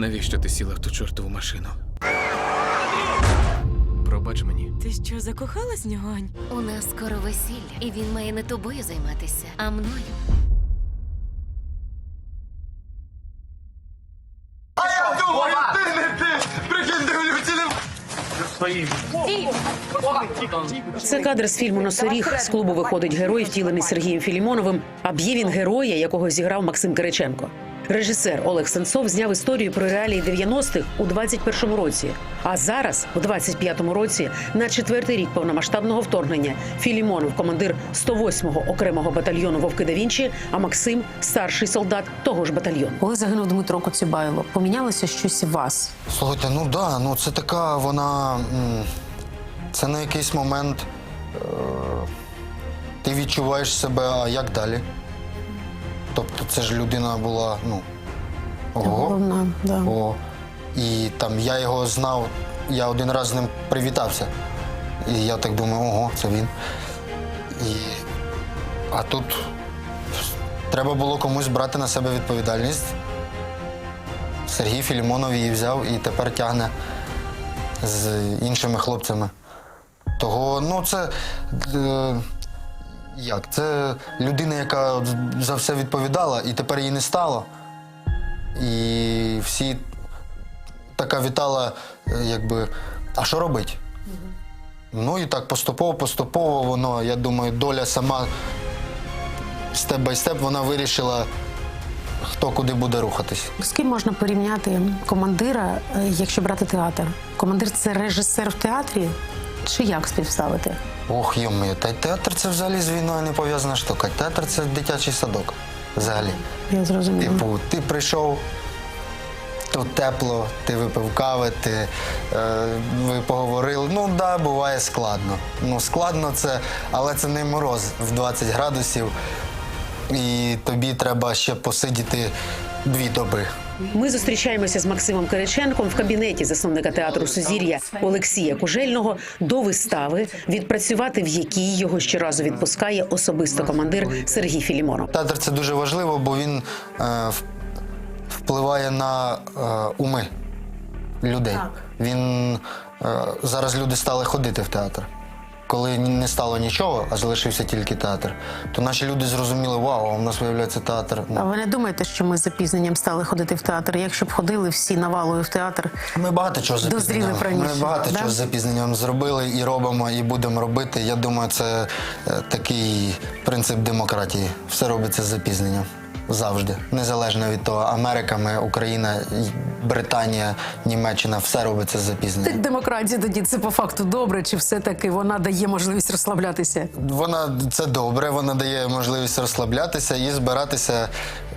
Навіщо ти сіла в ту чортову машину? Пробач мені. Ти що, закохалась в нього, Ань? У нас скоро весілля, і він має не тобою займатися, а мною. А я думаю, ти не ти! Прикинь, дивлюся, не Це кадр з фільму Носоріг. З клубу виходить герой, втілений Сергієм Філімоновим. А б'є він героя, якого зіграв Максим Кириченко. Режисер Олег Сенцов зняв історію про реалії 90-х у 21-му році. А зараз, у 25-му році, на четвертий рік повномасштабного вторгнення, Філімонов командир 108-го окремого батальйону Вовки да Вінчі, а Максим старший солдат того ж батальйону. Коли загинув Дмитро Коцюбайло, помінялося щось у вас? Слухайте, ну да, ну це така вона. Це на якийсь момент. Е, ти відчуваєш себе, а як далі? Тобто це ж людина була, ну. Ого. Головна, да. О. І там я його знав, я один раз з ним привітався. І я так думаю, ого, це він. І... А тут треба було комусь брати на себе відповідальність. Сергій Філімонов її взяв і тепер тягне з іншими хлопцями. Того, ну це. Е, як? Це людина, яка за все відповідала, і тепер її не стало. І всі така вітала, якби, а що робить? Ну і так поступово, поступово воно, я думаю, доля сама степ бай степ вона вирішила, хто куди буде рухатись. З ким можна порівняти командира, е, якщо брати театр? Командир це режисер в театрі? Чи як співставити? Ох, йомою, та й театр це взагалі з війною не пов'язана штука. Театр це дитячий садок. Взагалі. Я зрозуміла. Типу, ти прийшов, тут тепло, ти випив кави, ти, е, ви поговорили. Ну так, да, буває складно. Ну, складно це, але це не мороз в 20 градусів. І тобі треба ще посидіти дві доби. Ми зустрічаємося з Максимом Кириченком в кабінеті засновника театру Сузір'я Олексія Кужельного до вистави, відпрацювати в якій його щоразу відпускає особисто командир Сергій Філімонов. Театр це дуже важливо, бо він е, впливає на е, уми людей. Він е, зараз люди стали ходити в театр. Коли не стало нічого, а залишився тільки театр, то наші люди зрозуміли, вау, у нас виявляється театр. А ви не думаєте, що ми з запізненням стали ходити в театр? Якщо б ходили всі навалою в театр, Ми багато чого запізненням. раніше, Ми багато да? чого з запізненням зробили і робимо, і будемо робити. Я думаю, це е, такий принцип демократії. Все робиться з запізненням. Завжди. Незалежно від того, Америка, ми, Україна, Британія, Німеччина, все робиться з запізненням. демократія тоді це по факту добре, чи все-таки вона дає можливість розслаблятися? Вона це добре, вона дає можливість розслаблятися і збиратися,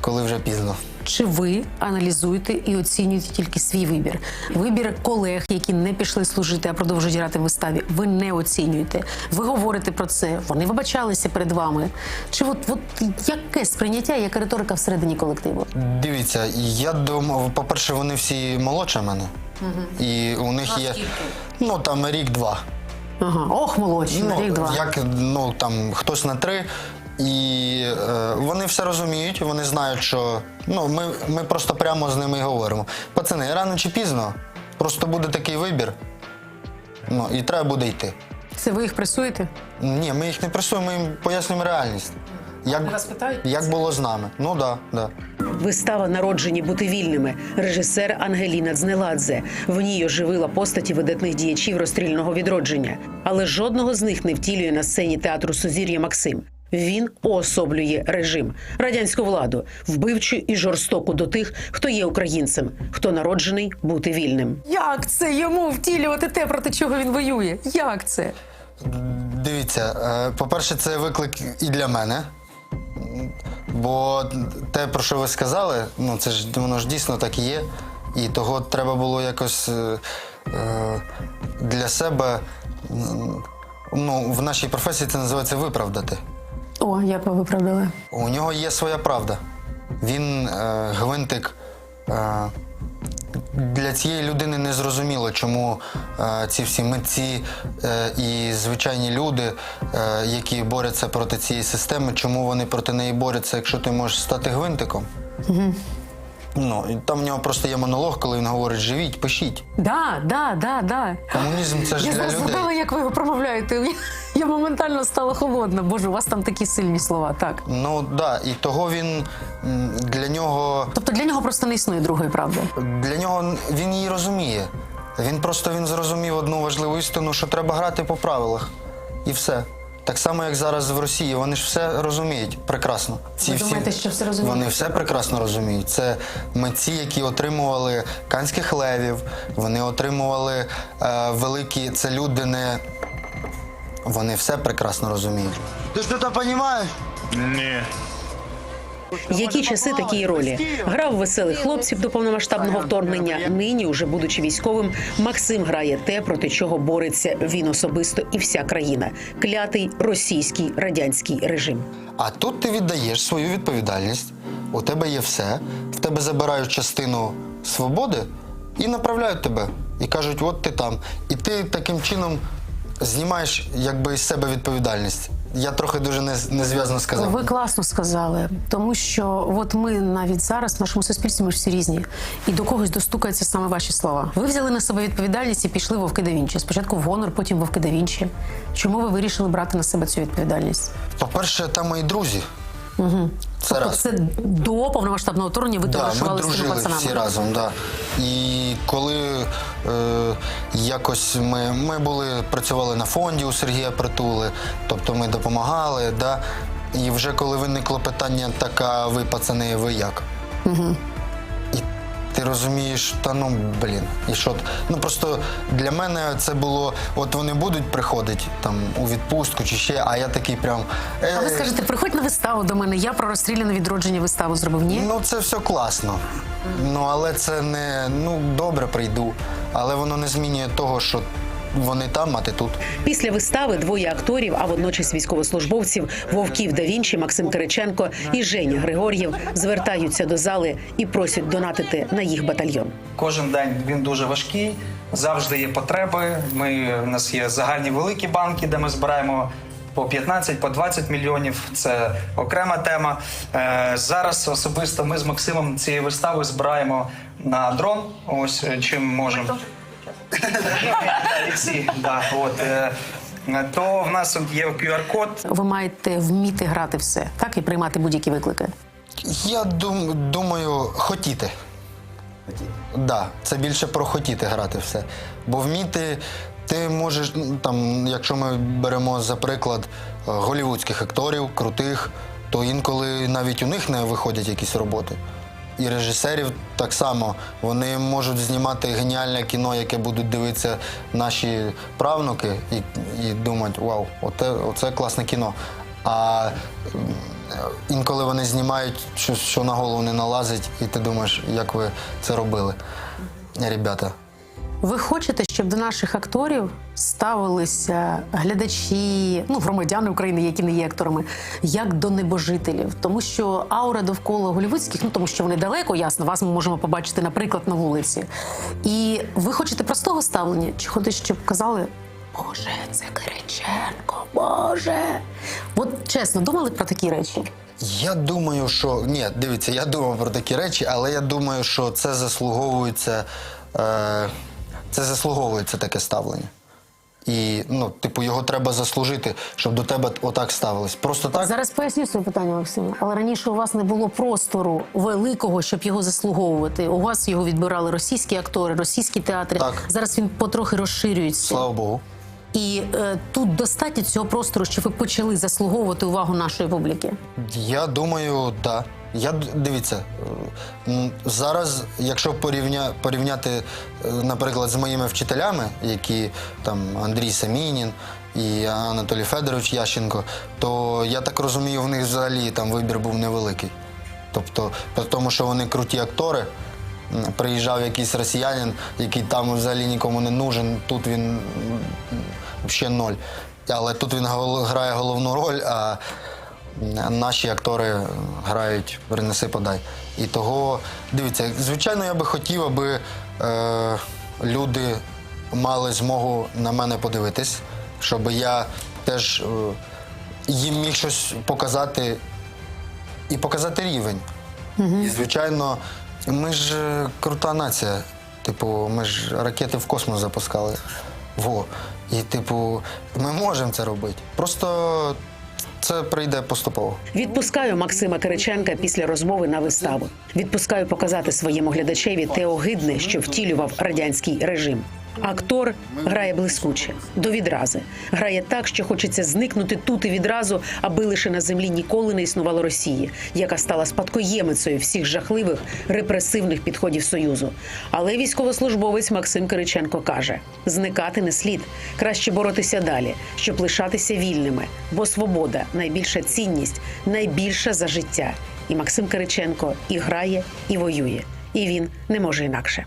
коли вже пізно. Чи ви аналізуєте і оцінюєте тільки свій вибір? Вибір колег, які не пішли служити, а продовжують грати в виставі, ви не оцінюєте. Ви говорите про це, вони вибачалися перед вами. Чи от, от яке сприйняття, яка риторика всередині колективу? Дивіться, я думав, по-перше, вони всі молодше мене. І у них є ну там рік-два. Ага, ох, молодші, на рік два. Як ну там хтось на три. І е, вони все розуміють, вони знають, що ну ми, ми просто прямо з ними і говоримо. Пацани, рано чи пізно, просто буде такий вибір. Ну і треба буде йти. Це ви їх пресуєте? Ні, ми їх не пресуємо, ми їм пояснюємо реальність. Як, вас питають? як було з нами? Ну так, да, да. Вистава Народжені бути вільними. Режисер Ангеліна Дзнеладзе. В ній оживила постаті видатних діячів розстрільного відродження, але жодного з них не втілює на сцені театру Сузір'я Максим. Він уособлює режим, радянську владу, вбивчу і жорстоку до тих, хто є українцем, хто народжений бути вільним. Як це йому втілювати те, проти чого він воює? Як це? Дивіться, е, по-перше, це виклик і для мене. Бо те, про що ви сказали, ну це ж воно ж дійсно так і є. І того треба було якось е, е, для себе. Ну, в нашій професії це називається виправдати. О, як ви виправдали? У нього є своя правда. Він е, гвинтик. Е, для цієї людини не зрозуміло, чому е, ці всі митці е, і звичайні люди, е, які борються проти цієї системи, чому вони проти неї борються, якщо ти можеш стати гвинтиком. Ну, і там в нього просто є монолог, коли він говорить: живіть, пишіть. Да, да, да, да. Комунізм це ж Я для зараз людей. згадала, як ви його промовляєте. Я моментально стала холодна. Боже, у вас там такі сильні слова. Так. Ну так, да, і того він м, для нього Тобто для нього просто не існує другої правди. для нього він її розуміє. Він просто він зрозумів одну важливу істину, що треба грати по правилах. І все. Так само, як зараз в Росії, вони ж все розуміють прекрасно. Ці Ви думаєте, що все розуміють? Вони все прекрасно розуміють. Це митці, які отримували канських левів, вони отримували е, великі. Це люди не. Вони все прекрасно розуміють. Ти что-то понимаешь? Які часи такі ролі грав веселих хлопців до повномасштабного вторгнення. Нині, уже будучи військовим, Максим грає те, проти чого бореться він особисто і вся країна клятий російський радянський режим. А тут ти віддаєш свою відповідальність. У тебе є все, в тебе забирають частину свободи і направляють тебе. І кажуть, от ти там. І ти таким чином знімаєш якби з себе відповідальність. Я трохи дуже не- незв'язно сказав. Ви класно сказали, тому що от ми навіть зараз в нашому суспільстві ми ж всі різні, і до когось достукаються саме ваші слова. Ви взяли на себе відповідальність і пішли в Вовки да Вінчі. Спочатку в гонор, потім Вовки да Вінчі. Чому ви вирішили брати на себе цю відповідальність? По-перше, там мої друзі. Угу. Це Тобто раз. це до повномасштабного вторгнення ви Да, ми товаришували з цими дружили пацанами. всі разом, да. І коли е, якось ми, ми були, працювали на фонді у Сергія Притули, тобто ми допомагали, да. І вже коли виникло питання, так, а ви, пацани, ви як? Угу. Ти розумієш, та ну блін, і що? Ну просто для мене це було, от вони будуть приходити там у відпустку чи ще, а я такий прям. Е, А ви скажете, приходь на виставу до мене. Я про розстріляне відродження виставу зробив. Ні? Ну, це все класно. Ну, але це не ну добре прийду. Але воно не змінює того, що вони там, а ти тут. Після вистави двоє акторів, а водночас військовослужбовців Вовків да Вінчі, Максим Кириченко і Женя Григор'єв звертаються до зали і просять донатити на їх батальйон. Кожен день він дуже важкий, завжди є потреби. Ми, у нас є загальні великі банки, де ми збираємо по 15, по 20 мільйонів. Це окрема тема. Е, зараз особисто ми з Максимом цієї вистави збираємо на дрон. Ось е, чим можемо. Олексій, да, от, е, то в нас є QR-код. Ви маєте вміти грати все, так і приймати будь-які виклики. Я дум, думаю, хотіти. Хотіти? Да, це більше про хотіти грати все. Бо вміти, ти можеш, ну, там, якщо ми беремо за приклад е, голівудських акторів, крутих, то інколи навіть у них не виходять якісь роботи. І режисерів так само. Вони можуть знімати геніальне кіно, яке будуть дивитися наші правнуки, і, і думати, вау, оце, оце класне кіно. А інколи вони знімають щось, що на голову не налазить, і ти думаєш, як ви це робили, ребята. Ви хочете, щоб до наших акторів ставилися глядачі, ну громадяни України, які не є акторами, як до небожителів, тому що аура довкола голівудських, ну тому що вони далеко, ясно, вас ми можемо побачити, наприклад, на вулиці. І ви хочете простого ставлення? Чи хочете, щоб казали? Боже, це Кириченко, Боже. От чесно, думали про такі речі? Я думаю, що ні, дивіться, я думав про такі речі, але я думаю, що це заслуговується, е, це заслуговується таке ставлення. І ну, типу, його треба заслужити, щоб до тебе отак ставились. Просто так. Зараз поясню своє питання, Максим. Але раніше у вас не було простору великого, щоб його заслуговувати. У вас його відбирали російські актори, російські театри. Так. Зараз він потрохи розширюється. Слава Богу. І е, тут достатньо цього простору, щоб ви почали заслуговувати увагу нашої публіки. Я думаю, так. Я дивіться зараз, якщо порівня, порівняти, е, наприклад, з моїми вчителями, які там Андрій Самінін і Анатолій Федорович Ященко, то я так розумію, в них взагалі там вибір був невеликий. Тобто, тому, що вони круті актори. Приїжджав якийсь росіянин, який там взагалі нікому не нужен. Тут він взагалі ноль. Але тут він грає головну роль, а наші актори грають принеси подай. І того, дивіться, звичайно, я би хотів, аби е, люди мали змогу на мене подивитись, щоб я теж е, їм міг щось показати і показати рівень. І, звичайно, Ми ж е, крута нація. Типу, ми ж ракети в космос запускали. Во. І, типу, ми можемо це робити. Просто це прийде поступово. Відпускаю Максима Кириченка після розмови на виставу. Відпускаю показати своєму глядачеві те огидне, що втілював радянський режим. Актор грає блискуче, до відрази. Грає так, що хочеться зникнути тут і відразу, аби лише на землі ніколи не існувало Росії, яка стала спадкоємицею всіх жахливих репресивних підходів Союзу. Але військовослужбовець Максим Кириченко каже: зникати не слід, краще боротися далі, щоб лишатися вільними, бо свобода найбільша цінність, найбільша за життя. І Максим Кириченко і грає, і воює, і він не може інакше.